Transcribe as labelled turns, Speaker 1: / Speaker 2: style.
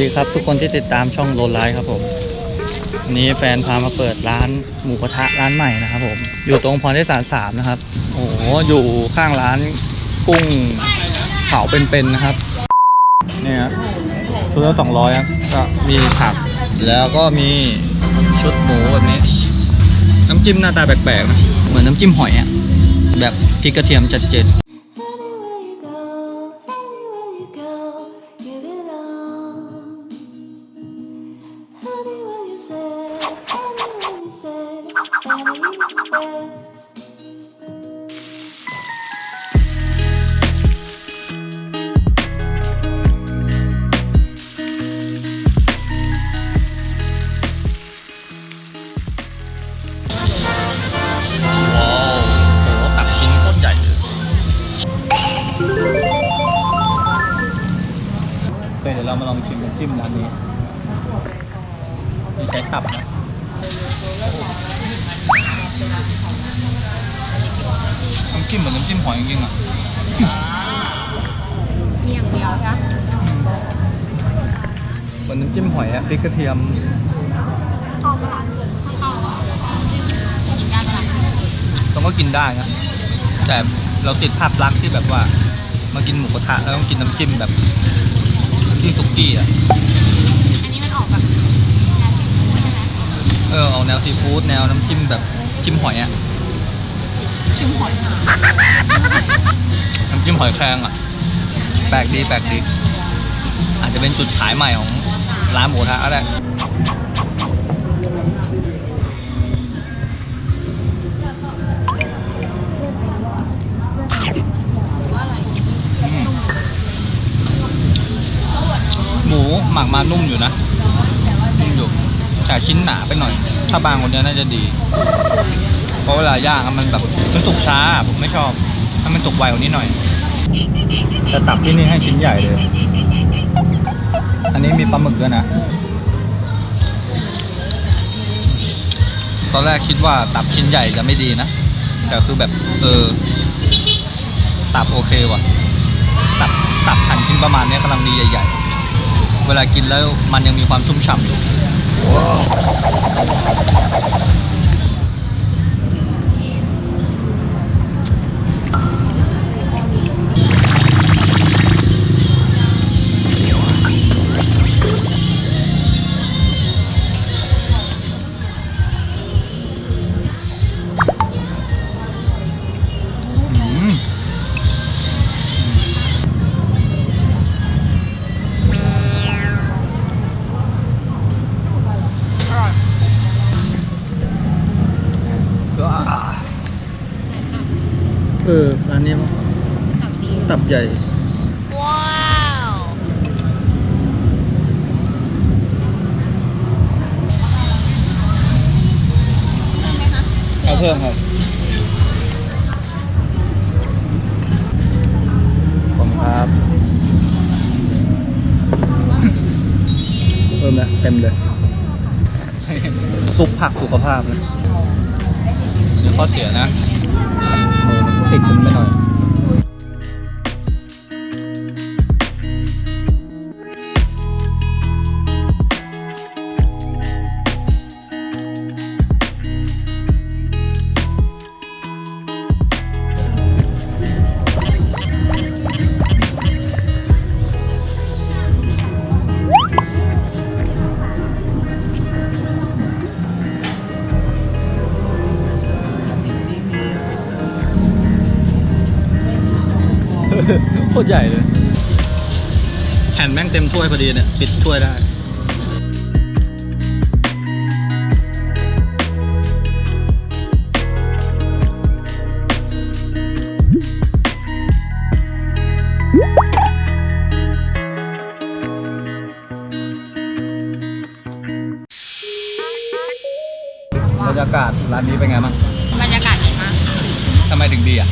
Speaker 1: ดีครับทุกคนที่ติดตามช่องโลนไลฟ์ครับผมวันนี้แฟนพามาเปิดร้านหมูกระทะร้านใหม่นะครับผม อยู่ตรงพรเทิสารสามนะครับ โอ้โหอยู่ข้างร้านกุ้งเผาเป็นๆนะครับเนี่ยชุดละสองร้อยครับก็มีผัก แล้วก็มีชุดหมูแบบนี้ น้ำจิ้มหน้าตาแปลกๆนะเหมือนน้ำจิ้มหอยอะแบบพริกกระเทียมจัดเจน ว้าวโหตักชิ้นโคตรใหญ่เลยโอเคเดี๋ยวเรามาลองชิมน้ำจิ้มร้านนี้นี่ใช้ตับนะน้ำ จิ้มเหมือนน้ำจิ้มหอยจริงๆอะ
Speaker 2: มีอย่างเดียวใช่ไหม
Speaker 1: เหมือนน้ำจิ้มหอยอะพริกกระเทียม
Speaker 2: เข้าปะล่ะเข้าอะกินได้ปะล่ะ
Speaker 1: ต้องก็กินได้นะแต่เราติดภาพลักษณ์ที่แบบว่า มากินหมูกระทะแล้วต้องกินน้ำจิ้มแบบน้ำจิ้มสุกี้อะ
Speaker 2: อันนี้มันออกแบบแนวซีฟู้ดใช่ไหม
Speaker 1: เออเอาแนวซีฟู้ดแนวน้ำจิ้มแบบจิ้มหอยอะ
Speaker 2: ชิมหอยหา
Speaker 1: น้ำจิ้มหอยแครงอะ แปลกดีแปลกดี อาจจะเป็นจุดขายใหม่ของร้านหมูทะก็ได้หมูหมักมานุ่มอยู่นะ นุ่มอยู่แต่ชิ้นหนาไปหน่อย ถ้าบางกว่านี้น่าจะดี ราะเวลาย่างอะมันแบบมันสุกช้าผมไม่ชอบ ถ้ามันสุกไวกว่านี้หน่อย แต่ตับที่นี่ให้ชิ้นใหญ่เลย อันนี้มีปลาหมึกด้วยนะ ตอนแรกคิดว่าตับชิ้นใหญ่จะไม่ดีนะ แต่คือแบบเออ ตับโอเคว่ะ ตับตับหั่นชิ้นประมาณเนี้ยกำลังดีใหญ่ ๆ เวลากินแล้วมันยังมีความชุ่มฉ่ำอยู่ เออร้านนี้มั้ง
Speaker 2: ตับดี
Speaker 1: ตับใหญ่
Speaker 2: ว้าวเพิ่มไหมคะ
Speaker 1: เอาเพิ่มครับขอบคุณครับ เพิ่มนะเต็มเลย ซุปผักสุขภาพนะหรือข้อเสียนะเออมัน ติดมันไปหน่อย โคตรใหญ่เลยแผ่นแม่งเต็มถ้วยพอดีเนี่ย ปิดถ้วยได้บรรยากาศร้านนี้เป็นไงบ้าง
Speaker 2: บรรยากาศดีมากค่ะ
Speaker 1: ทำไมถึงดีอะ